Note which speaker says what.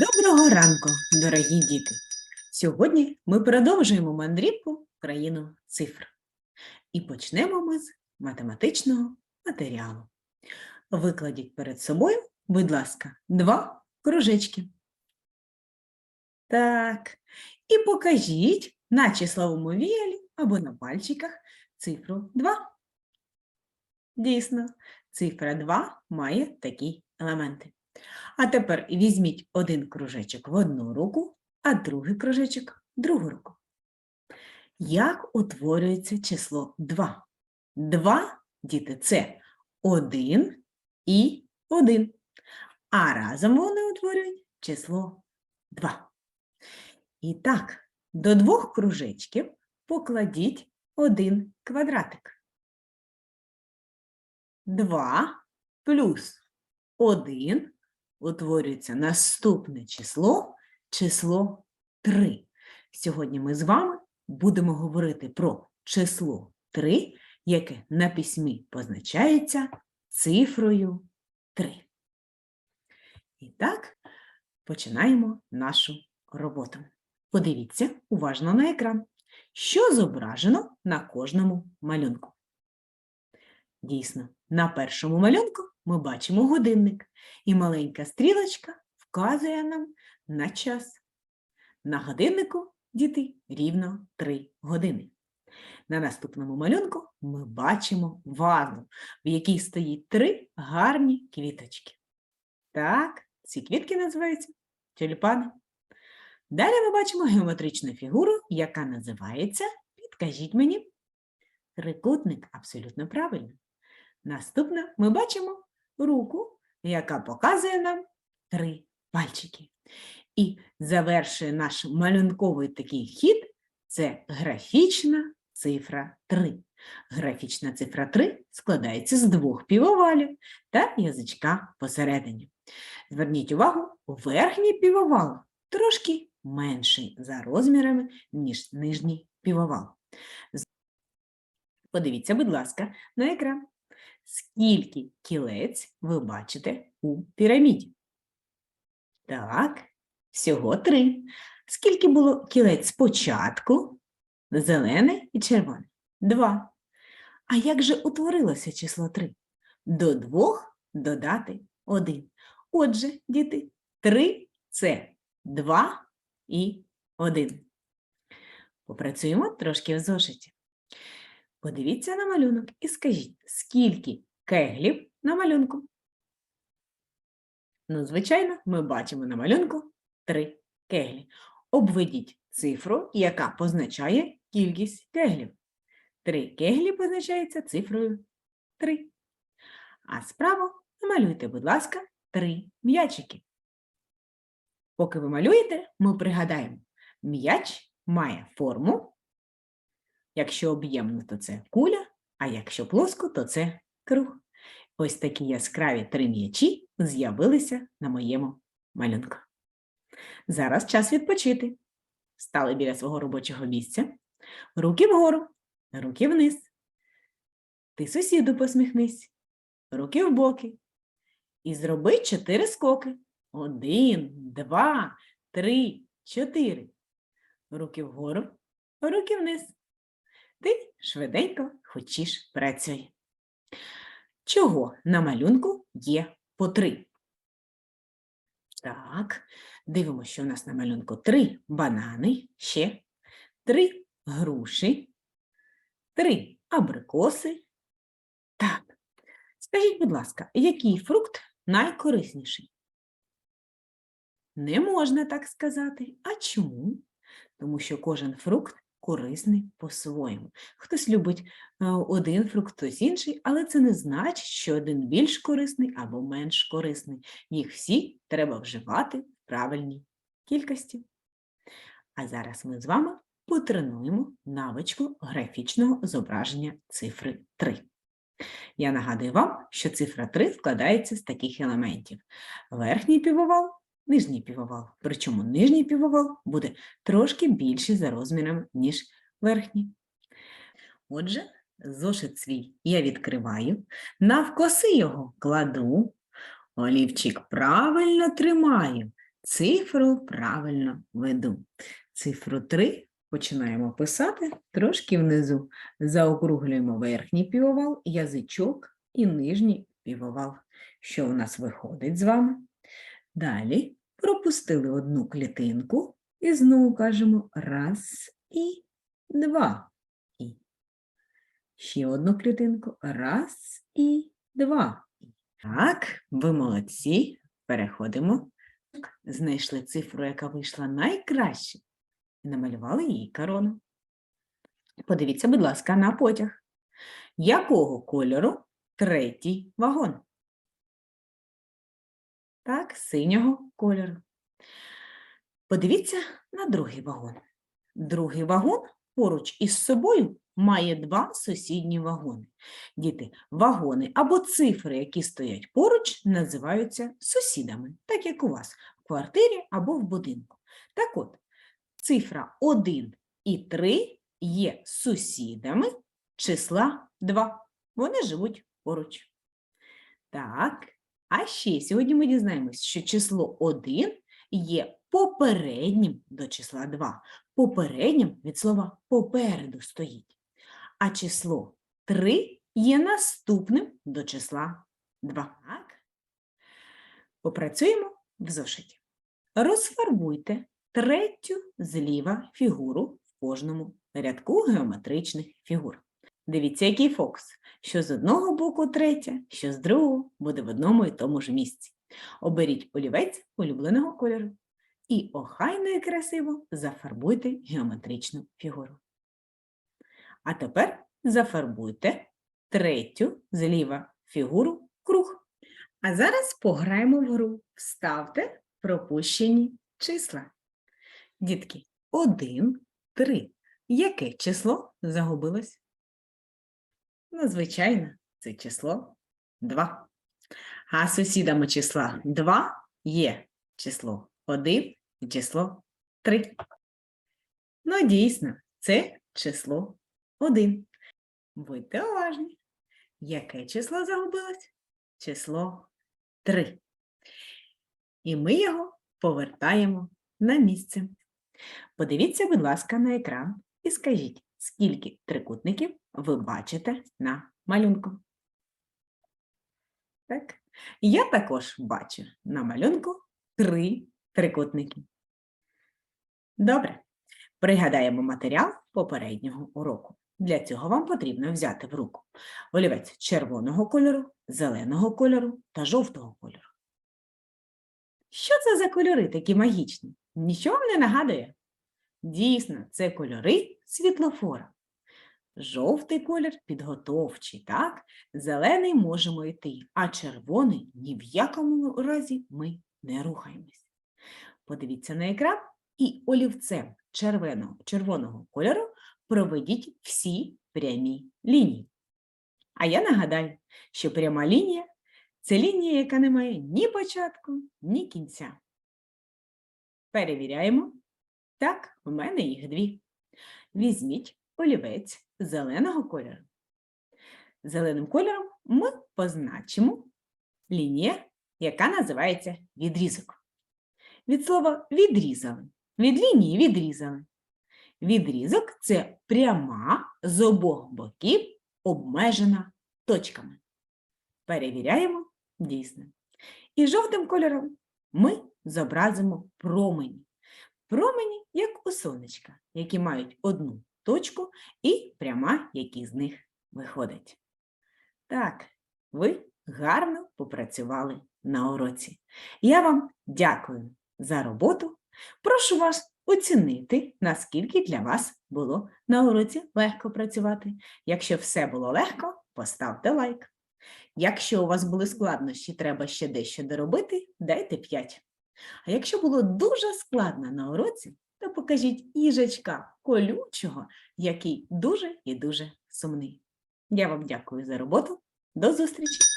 Speaker 1: Доброго ранку, дорогі діти! Сьогодні ми продовжуємо мандрівку країну цифр. І почнемо ми з математичного матеріалу. Викладіть перед собою, будь ласка, два кружечки. Так, і покажіть на числовому віялі або на пальчиках цифру 2. Дійсно, цифра 2 має такі елементи. А тепер візьміть один кружечок в одну руку, а другий кружечок другу руку. Як утворюється число 2? 2, діти, це 1 і 1. А разом вони утворюють число 2. І так, до двох кружечків покладіть один квадратик. 2 плюс 1 утворюється наступне число, число 3. Сьогодні ми з вами будемо говорити про число 3, яке на письмі позначається цифрою 3. І так, починаємо нашу роботу. Подивіться уважно на екран, що зображено на кожному малюнку. Дійсно, на першому малюнку ми бачимо годинник, і маленька стрілочка вказує нам на час. На годиннику, діти, рівно 3 години. На наступному малюнку ми бачимо вазу, в якій стоїть три гарні квіточки. Так, ці квітки називаються тюльпани. Далі ми бачимо геометричну фігуру, яка називається, підкажіть мені, трикутник, абсолютно правильно. Наступне ми бачимо руку, яка показує нам три пальчики. І завершує наш малюнковий такий хід це графічна цифра 3. Графічна цифра 3 складається з двох півовалів та язичка посередині. Зверніть увагу, верхній півовал трошки менший за розмірами, ніж нижній півовал. Подивіться, будь ласка, на екран. Скільки кілець ви бачите у піраміді? Так, всього три. Скільки було кілець спочатку? Зелене і червоне. Два. А як же утворилося число три? До двох додати один. Отже, діти, три це два і один. Попрацюємо трошки в зошиті. Подивіться на малюнок і скажіть, скільки кеглів на малюнку? Ну, звичайно, ми бачимо на малюнку три кеглі. Обведіть цифру, яка позначає кількість кеглів. Три кеглі позначається цифрою 3. А справа намалюйте, будь ласка, три м'ячики. Поки ви малюєте, ми пригадаємо, м'яч має форму. Якщо об'ємно, то це куля, а якщо плоско, то це круг. Ось такі яскраві три м'ячі з'явилися на моєму малюнку. Зараз час відпочити. Стали біля свого робочого місця. Руки вгору, руки вниз. Ти сусіду посміхнись. Руки в боки. І зроби чотири скоки. Один, два, три, чотири. Руки вгору, руки вниз. Швиденько хочеш працюй. Чого на малюнку є по три? Так, дивимося, що у нас на малюнку три банани, ще три груші, три абрикоси. Так, скажіть, будь ласка, який фрукт найкорисніший? Не можна так сказати. А чому? Тому що кожен фрукт корисний по-своєму. Хтось любить е, один фрукт, хтось інший, але це не значить, що один більш корисний або менш корисний. Їх всі треба вживати в правильній кількості. А зараз ми з вами потренуємо навичку графічного зображення цифри 3. Я нагадую вам, що цифра 3 складається з таких елементів: верхній півовал, нижній півовал. Причому нижній півовал буде трошки більший за розмірами, ніж верхній. Отже, зошит свій я відкриваю, навкоси його кладу, олівчик правильно тримаю, цифру правильно веду. Цифру 3 починаємо писати трошки внизу. Заокруглюємо верхній півовал, язичок і нижній півовал. Що у нас виходить з вами? Далі пропустили одну клітинку і знову кажемо раз і два. І ще одну клітинку. Раз і два. Так, ви молодці. Переходимо. Знайшли цифру, яка вийшла найкраще, і намалювали їй корону. Подивіться, будь ласка, на потяг. Якого кольору третій вагон? Так, синього кольору. Подивіться на другий вагон. Другий вагон поруч із собою має два сусідні вагони. Діти, вагони або цифри, які стоять поруч, називаються сусідами, так як у вас в квартирі або в будинку. Так от, цифра 1 і 3 є сусідами числа 2. Вони живуть поруч. Так, а ще сьогодні ми дізнаємось, що число 1 є попереднім до числа 2. Попереднім від слова попереду стоїть. А число 3 є наступним до числа 2. Так? Попрацюємо в зошиті. Розфарбуйте третю зліва фігуру в кожному рядку геометричних фігур. Дивіться, який фокус, що з одного боку третя, що з другого буде в одному і тому ж місці. Оберіть олівець улюбленого кольору і охайно і красиво зафарбуйте геометричну фігуру. А тепер зафарбуйте третю зліва фігуру круг. А зараз пограємо в гру. Вставте пропущені числа. Дітки, 1, 3. Яке число загубилось? Ну, звичайно, це число 2. А сусідами числа 2 є число 1 і число 3. Ну, дійсно, це число 1. Будьте уважні. Яке число загубилось? Число 3. І ми його повертаємо на місце. Подивіться, будь ласка, на екран і скажіть, скільки трикутників ви бачите на малюнку. Так. Я також бачу на малюнку три трикутники. Добре. Пригадаємо матеріал попереднього уроку. Для цього вам потрібно взяти в руку олівець червоного кольору, зеленого кольору та жовтого кольору. Що це за кольори такі магічні? Нічого не нагадує? Дійсно, це кольори світлофора. Жовтий колір підготовчий, так? Зелений можемо йти, а червоний ні в якому разі ми не рухаємось. Подивіться на екран і олівцем червоного, червоного кольору проведіть всі прямі лінії. А я нагадаю, що пряма лінія це лінія, яка не має ні початку, ні кінця. Перевіряємо. Так, в мене їх дві. Візьміть олівець зеленого кольору. Зеленим кольором ми позначимо лінію, яка називається відрізок. Від слова відрізали. Від лінії відрізали. Відрізок це пряма з обох боків обмежена точками. Перевіряємо дійсно. І жовтим кольором ми зобразимо промені. Промені, як у сонечка, які мають одну точку і пряма, які з них виходить. Так, ви гарно попрацювали на уроці. Я вам дякую за роботу. Прошу вас оцінити, наскільки для вас було на уроці легко працювати. Якщо все було легко, поставте лайк. Якщо у вас були складнощі, треба ще дещо доробити, дайте 5. А якщо було дуже складно на уроці, покажіть іжечка колючого, який дуже і дуже сумний. Я вам дякую за роботу. До зустрічі!